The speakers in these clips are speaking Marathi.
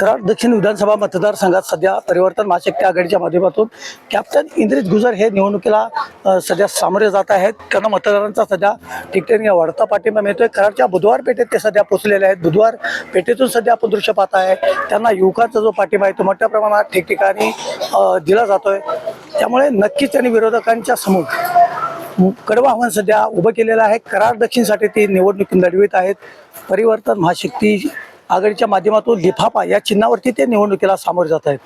कराड दक्षिण विधानसभा मतदारसंघात सध्या परिवर्तन महाशक्ती आघाडीच्या माध्यमातून कॅप्टन इंद्रित गुजर हे निवडणुकीला सध्या सामोरे जात आहेत. त्यांना मतदारांचा सध्या ठिकठिकाणी वाढता पाठिंबा मिळतोय. कराडच्या बुधवार पेठेत ते सध्या पोचलेले आहेत. बुधवार पेठेतून सध्या आपण दृश्य पाहत आहे. त्यांना युवकांचा जो पाठिंबा आहे तो मोठ्या प्रमाणात ठिकठिकाणी दिला जातोय. त्यामुळे नक्कीच त्यांनी विरोधकांच्या समोर कडवं आव्हान सध्या उभं केलेलं आहे. कराड दक्षिणसाठी ती निवडणूक लढवित आहेत. परिवर्तन महाशक्ती आघाडीच्या माध्यमातून लिफाफा या चिन्हावरती ते निवडणुकीला सामोरे जात आहेत.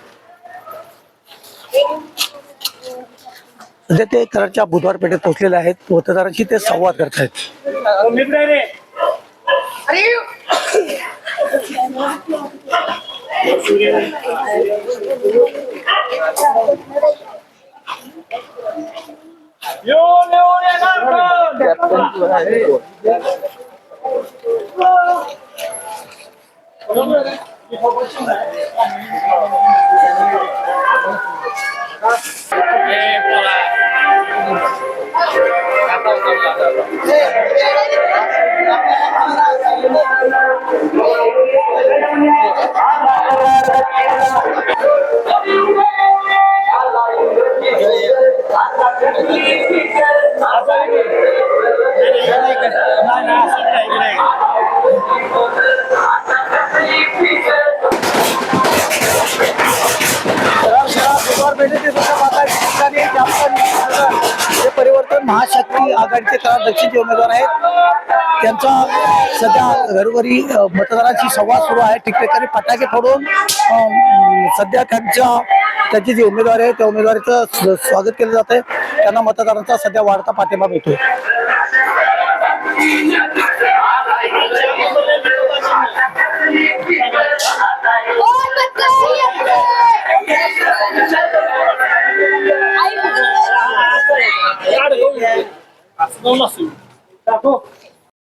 सध्या ते कराडच्या बुधवार पेठेत पोहोचलेले आहेत. मतदारांशी ते संवाद करत आहेत. Thank you. ते सुद्धा हे परिवर्तन महाशक्ती आघाडीचे कराड दक्षिणचे उमेदवार आहेत. त्यांचा सध्या घरोघरी मतदारांशी संवाद सुरू आहे. ठिकठिकाणी फटाके फोडून सध्या त्यांच्या त्यांचे जे उमेदवार आहे त्या उमेदवारीचं स्वागत केलं जात आहे त्यांना मतदारांचा सध्या वाढता पाठिंबा मिळतोय. Cara, eu. Não nasceu. Tá bom?